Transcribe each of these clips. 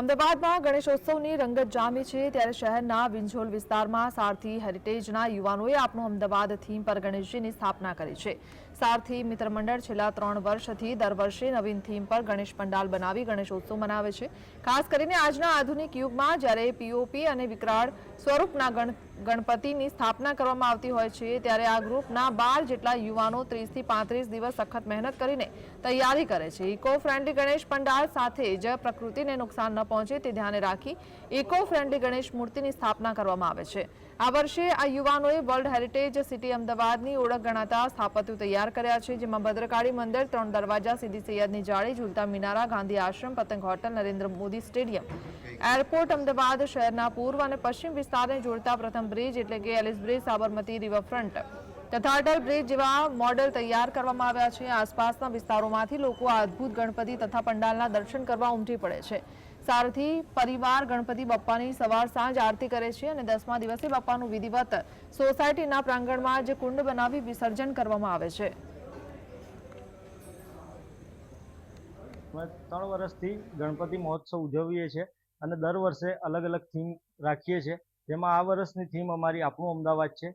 અમદાવાદમાં ગણેશોત્સવની રંગત જામી છે ત્યારે શહેરના વિંઝોલ વિસ્તારમાં સારથી હેરિટેજના યુવાનોએ આપણું અમદાવાદ થીમ પર ગણેશજીની સ્થાપના કરી છે. સારથી મિત્ર મંડળ છેલ્લા ત્રણ વર્ષથી દર વર્ષે નવીન થીમ પર ગણેશ પંડાલ બનાવી ગણેશોત્સવ મનાવે છે. ખાસ કરીને આજના આધુનિક યુગમાં જ્યારે પીઓપી અને વિકરાળ સ્વરૂપના ગણ, ગણપતિની સ્થાપના કરવામાં આવતી હોય છે, ત્યારે આ ગ્રુપના બાર જેટલા યુવાનો ત્રીસથી પાંત્રીસ દિવસ સખત મહેનત કરીને તૈયારી કરે છે. ઇકો ફ્રેન્ડલી ગણેશ પંડાલ સાથે જ પ્રકૃતિને નુકસાન ન પહોંચે તે ધ્યાને રાખી ઇકો ફ્રેન્ડલી ગણેશ મૂર્તિની સ્થાપના કરવામાં આવે છે. આ વર્ષે આ યુવાનોએ વર્લ્ડ હેરિટેજ સિટી અમદાવાદની ઓળખ ગણાતા સ્થાપત્યો તૈયાર કર્યા છે, જેમાં ભદ્રકાળી મંદિર, ત્રણ દરવાજા, સીધી સૈયદની જાળી, ઝૂલતા મિનારા, Gandhi Ashram, Patang hotel, Narendra Modi stadium. Airport Ahmedabad શહેરના પૂર્વ અને પશ્ચિમ વિસ્તારને જોડતા પ્રથમ બ્રિજ એટલે કે એલિસ બ્રિજ, સાબરમતી રિવરફ્રન્ટ તથા અટલ બ્રિજ જેવા મોડેલ તૈયાર કરવામાં આવ્યા છે. આસપાસના વિસ્તારોમાંથી લોકો આ અદ્ભુત ગણપતિ તથા પંડાલના દર્શન કરવા ઉમટી પડે છે. સારથી પરિવાર ગણપતિ બાપ્પાની સવાર સાંજ આરતી કરે છે અને દસમા દિવસે બાપ્પાનું વિધિવત સોસાયટીના પ્રાંગણમાં જ કુંડ બનાવી વિસર્જન કરવામાં આવે છે. ત્રણ વર્ષથી ગણપતિ મહોત્સવ ઉજવીએ છીએ અને દર વર્ષે અલગ અલગ થીમ રાખીએ છીએ. જેમાં આ વર્ષની થીમ અમારી આપણું અમદાવાદ છે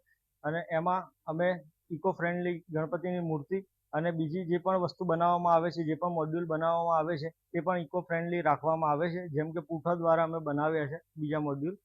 અને એમાં અમે ઇકો ફ્રેન્ડલી ગણપતિની મૂર્તિ અને બીજી જે પણ વસ્તુ બનાવવામાં આવે છે, જે પણ મોડ્યુલ બનાવવામાં આવે છે તે પણ ઇકો ફ્રેન્ડલી રાખવામાં આવે છે. જેમ કે પૂઠા દ્વારા અમે બનાવ્યા છે બીજા મોડ્યુલ